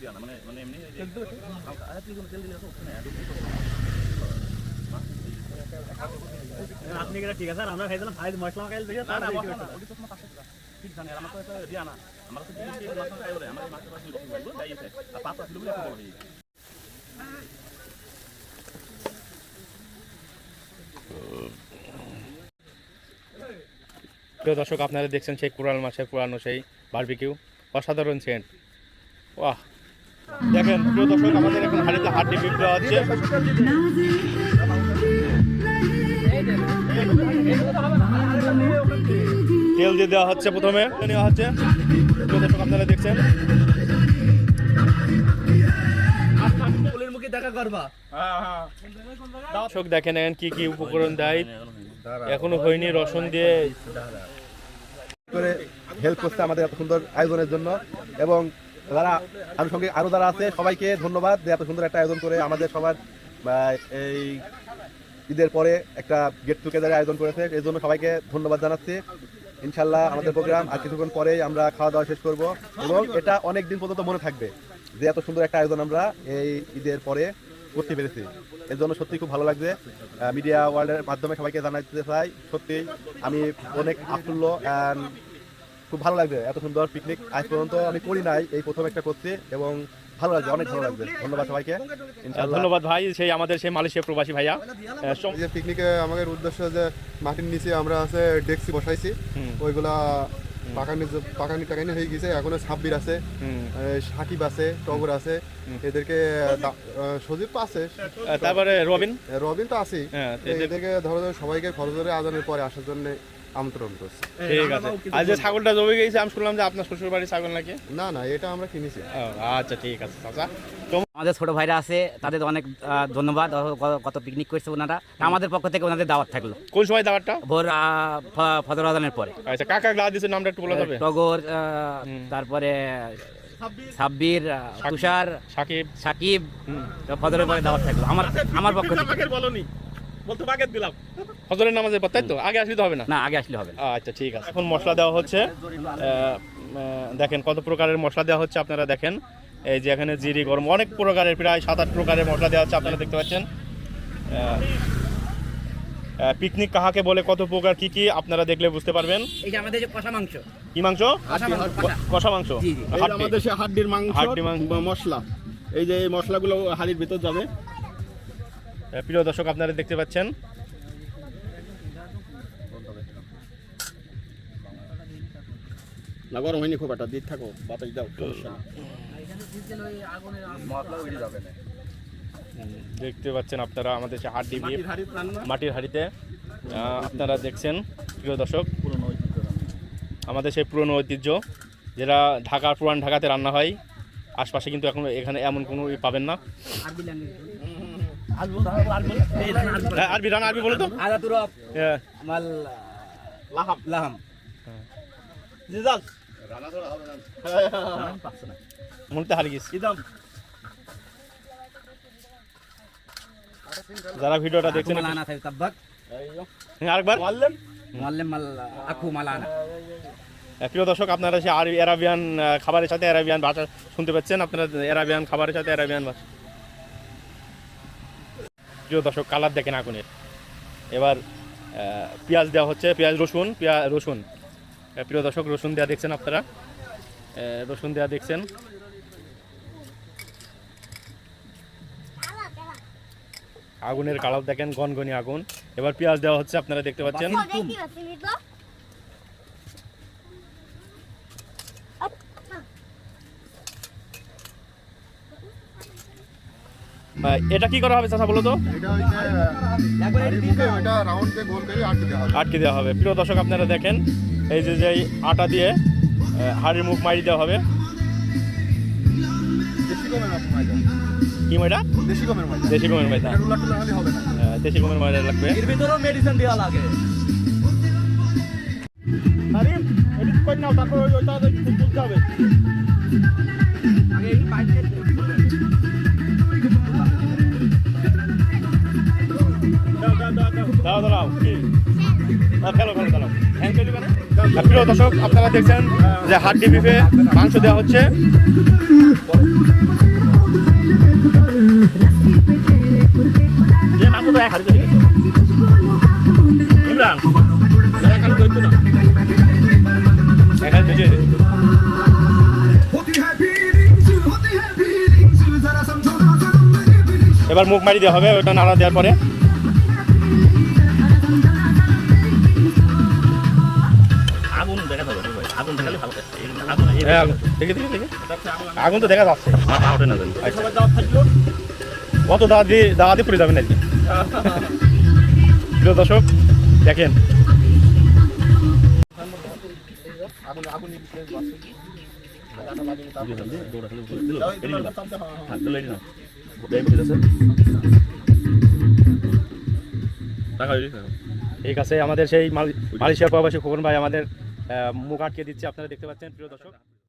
দিয়া না মানে মানে এমনি হালকা কোনো তেল দিলে তো না আপনি গেলে ঠিক আছে আমরা খাইছিলাম ভাই মশলা খাইল দেখে না না মশলা না ওটি তো তোমার পাঁচশো টাকা ঠিক জানি তো এটা দিয়া না আমার তো দিয়ে আমার তাই আছে আর বলে। প্রিয় দর্শক আপনারা দেখছেন সেই কোরাল মাছের পুরানো সেই বার্বিকিউ অসাধারণ সেন্ট বাহ দেখেন, প্রিয় দর্শক, আমাদের এখন হাড়িতে হাড্ডি বিপ দেওয়া হচ্ছে। তেল দিয়ে দেওয়া হচ্ছে প্রথমে নেওয়া হচ্ছে। প্রিয় দর্শক, আপনারা দেখছেন। কি কি উপকরণ দেয়। এখনও হয়নি রসুন দিয়ে। আমাদের এত সুন্দর আয়োজনের জন্য। এবং আনুষঙ্গিক আরও যারা আছে, সবাইকে ধন্যবাদ যে এত সুন্দর একটা আয়োজন করে আমাদের সবার এই ঈদের পরে একটা গেট টুগেদার আয়োজন করেছে। এই জন্য সবাইকে ধন্যবাদ জানাচ্ছি। ইনশাল্লাহ আমাদের প্রোগ্রাম আর কিছুক্ষণ পরেই আমরা খাওয়া দাওয়া শেষ করব এবং এটা অনেক দিন পর্যন্ত মনে থাকবে যে এত সুন্দর একটা আয়োজন আমরা এই ঈদের পরে করতে পেরেছি। এর জন্য সত্যি খুব ভালো লাগছে। মিডিয়া ওয়ার্ল্ডের মাধ্যমে সবাইকে জানাতে চাই। সত্যি আমি অনেক আফুল্ল অ্যান্ড খুব ভালো লাগছে এত সুন্দর পিকনিক আজ পর্যন্ত আমি করি নাই এই প্রথম একটা করছি এবং ভালো লাগছে অনেক ভালো লাগছে ধন্যবাদ সবাইকে। ধন্যবাদ ভাই সেই আমাদের সেই মালয়েশিয়া প্রবাসী ভাইয়া। যে পিকনিকে আমাদের উদ্দেশ্য যে মাটির নিচে আমরা আছে ডেক্সি বসাইছি ওইগুলা পাকানি পাকানি টাকানি হয়ে গেছে এখনও ছাব্বির আছে সাকিব আছে টগর আছে এদেরকে সজীব তো আছে। তারপরে রবিন? রবিন তো আছেই। হ্যাঁ, এদেরকে ধরো ধরো সবাইকে ফরজরে আজানের পরে আসার জন্য আমন্ত্রণ করছে। ঠিক আছে। আর যে ছাগলটা জমে গেছে আমি শুনলাম যে আপনার শ্বশুর বাড়ির ছাগল নাকি? না না এটা আমরা কিনেছি। আচ্ছা ঠিক আছে চাচা। আমাদের ছোট ভাইরা আছে তাদের অনেক ধন্যবাদ। কত পিকনিক করছে ওনারা। আমাদের পক্ষ থেকে ওনাদের দাওয়াত থাকল। কোন সময় দাবারটা ভোর ফজর আজানের পরে। আচ্ছা কাকা দিচ্ছে নামটা একটু বলা যাবে টগর আহ, তারপরে সাব্বির। তুষার সাকিব। সাকিব। ফজরের পরে দাওয়াত থাকল। আমার আমার পক্ষ থেকে। বলনি। বলতো দিলাম। নামাজের পর তাই তো? আগে আসলে তো হবে না? না আগে আসলে হবে আচ্ছা ঠিক আছে। এখন মশলা দেওয়া হচ্ছে। দেখেন কত প্রকারের মশলা দেওয়া হচ্ছে আপনারা দেখেন। এই যে এখানে জিরি গরম অনেক প্রকারের প্রায় সাত আট প্রকারের মশলা দেওয়া হচ্ছে আপনারা দেখতে পাচ্ছেন। পিকনিক কাহাকে বলে কত প্রকার কি কি আপনারা দেখলে বুঝতে পারবেন। এই যে আমাদের যে কষা মাংস। কি মাংস? কষা মাংস, আমাদের সে হাড্ডির মাংস হাড্ডি মাংস। মশলা। এই যে এই মশলাগুলো হাড়ির ভিতর যাবে। প্রিয় দর্শক আপনারা দেখতে পাচ্ছেন। না গরম হয়নি খুব একটা। দিক থাকো বাতাস দাও দেখতে পাচ্ছেন আপনারা আমাদের হাড়ির মাটির হাঁড়িতে আপনারা দেখছেন প্রিয় দর্শক আমাদের সেই পুরনো ঐতিহ্য যেটা ঢাকার পুরান ঢাকাতে রান্না হয়। আশপাশে কিন্তু এখন এখানে এমন কোনো পাবেন না। আরবি রান আরবি বলো তো। আদা হ্যাঁ, মাল লাহাম। লাহাম মনতে হারিয়ে গেছি। যারা ভিডিওটা দেখছেন মালানা থাকে তাব্বাক। হ্যাঁ, আরেকবার। মাল্লেম মাল আকু মালানা। প্রিয় দর্শক আপনারা সে আর অ্যারাবিয়ান খাবারের সাথে অ্যারাবিয়ান ভাষা শুনতে পাচ্ছেন। আপনারা অ্যারাবিয়ান খাবারের সাথে অ্যারাবিয়ান ভাষা প্রিয় দর্শক, কালার দেখেন আগুনের। এবার পেঁয়াজ দেওয়া হচ্ছে, পেঁয়াজ, রসুন পেঁয়াজ রসুন। প্রিয় দর্শক, রসুন দেওয়া দেখছেন আপনারা? রসুন দেওয়া দেখছেন। আগুনের কালার দেখেন, গনগনি আগুন। এবার পেঁয়াজ দেওয়া হচ্ছে, আপনারা দেখতে পাচ্ছেন। এটা কি করা হবে চাচা বলো তো? ওইটা করে আটকে দেওয়া হবে। হবে। প্রিয় দর্শক আপনারা দেখেন এই যে যে এই আটা দিয়ে হাড়ির মুখ মারি দেওয়া হবে। দেশি গমের ময়দা কি ময়দা দেশি গমের ময়দা দেশি গমের ময়দা হবে দেশি গমের ময়দা লাগবে। এর ভিতরেও মেডিসিন দেওয়া লাগে। দাও দাও কি আহ, ফেলো ফেলো দাও দাঁড়াও দাঁড়াও হ্যাঁ, মানে? প্রিয় দর্শক আপনারা দেখছেন যে হাড্ডি বিফে মাংস দেওয়া হচ্ছে। এবার মুখ মারি দেওয়া হবে ওটা নাড়া দেওয়ার পরে। আগুন দেখালে ভালো আগুন তো দেখা যাচ্ছে। আচ্ছা। কত দাওয়া দিয়ে দাওয়া দিয়ে পড়ে যাবেন নাকি? প্রিয় দর্শক দেখেন। ঠিক আছে আমাদের সেই মাল- মালয়েশিয়ার প্রবাসী খোকন ভাই আমাদের মুখ আটকে দিচ্ছে আপনারা দেখতে পাচ্ছেন প্রিয় দর্শক।